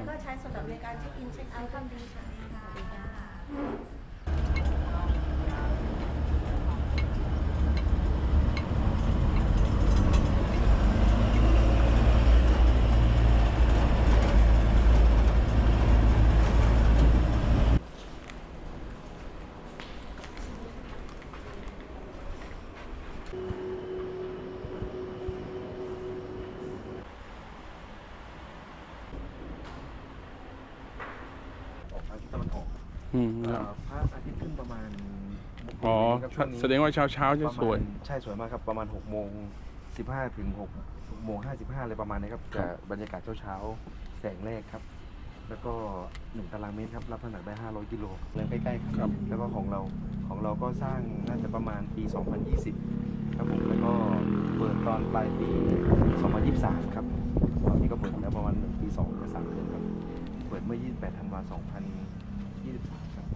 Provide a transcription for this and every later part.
แล้วก็ใช้สำหรับในการเช็คอินเช็คเอาท์ก็ดีค่ะ ออกทางทิศตะวันอ อกอืมเอ่อพระอาทิตย์ขึ้นประมาณอ๋อครับช่วงนี้แสดงว่าเช้าเช้าๆจะสวย ประมาณใช่สวยมากครับประมาณ6โมง15ถึง6โมง55อะไรประมาณนี้ครับครัจะบ บรรยากาศเช้าๆแสงแรกครับ แล้วก็1ตารางเมตรครับรับน้ำหนักได้ 500กิโลเรื่องใกล้ๆครับ แล้วก็ของเราของเราก็สร้างน่าจะประมาณปี 2020 ครับผมแล้วก็เปิดตอนปลายปี 2023 ครับตอนนี้ก็เปิดมาแล้วประมาณ1ปี2หรือ3เดือนครับ เปิดเมื่อ 28ธันวา 23ครับ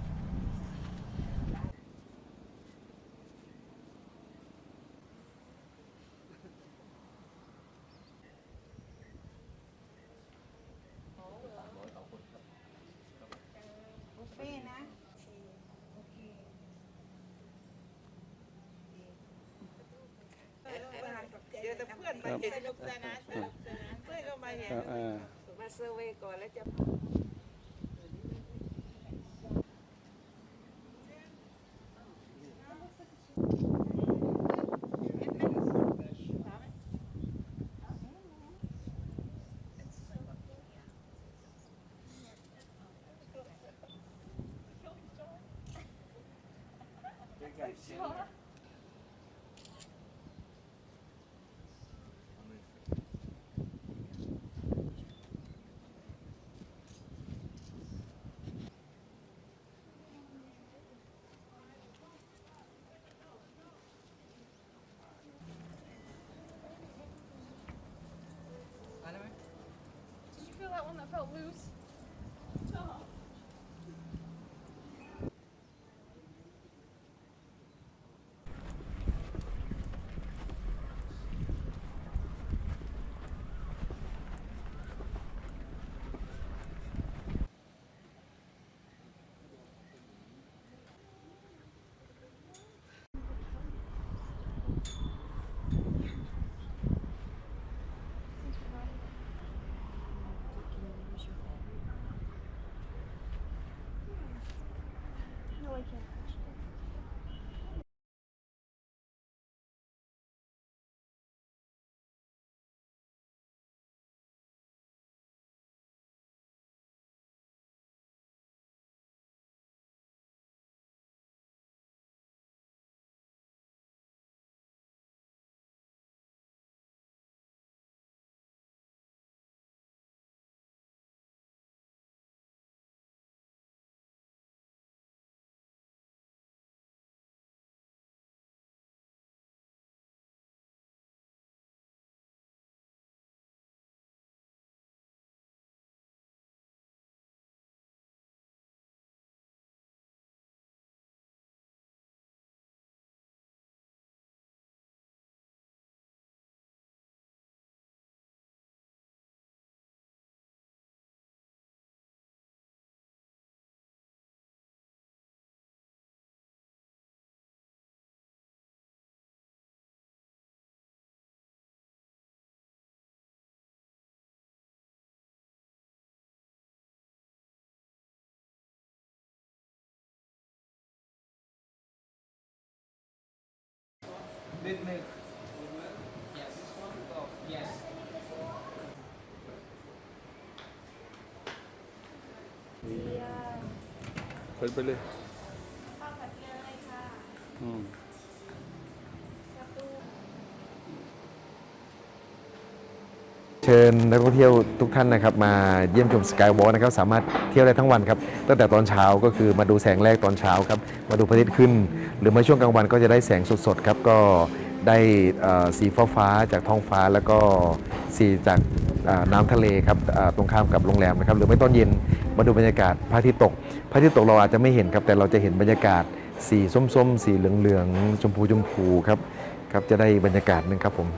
บุฟเฟ่ต์นะเดี๋ยวแต่เพื่อนมาเห็นสนุกสนานสนุกสนานเพื่อนก็มาเห็น อ่า มาเซอร์เวย์ก่อนแล้วจะ Did you feel that one that felt loose? okay เปิดไปเลยอืมเชิญนักท่องเที่ยวทุกท่านนะครับมาเยี่ยมชมสกายวอล์นะครับสามารถเที่ยวได้ทั้งวันครับตั้งแต่ตอนเช้าก็คือมาดูแสงแรกตอนเช้าครับมาดูพระอาทิตย์ขึ้น หรือมาช่วงกลางวันก็จะได้แสงสดๆครับก็ ได้สีฟ้าฟ้าจากท้องฟ้าแล้วก็สีจากน้ำทะเลครับตรงข้ามกับโรงแรมนะครับหรือไม่ตอนเย็นมาดูบรรยากาศพระอาทิตย์ตกพระอาทิตย์ตกเราอาจจะไม่เห็นครับแต่เราจะเห็นบรรยากาศสีส้มๆ สีเหลืองๆชมพูชมพูครับครับจะได้บรรยากาศหนึงครับผม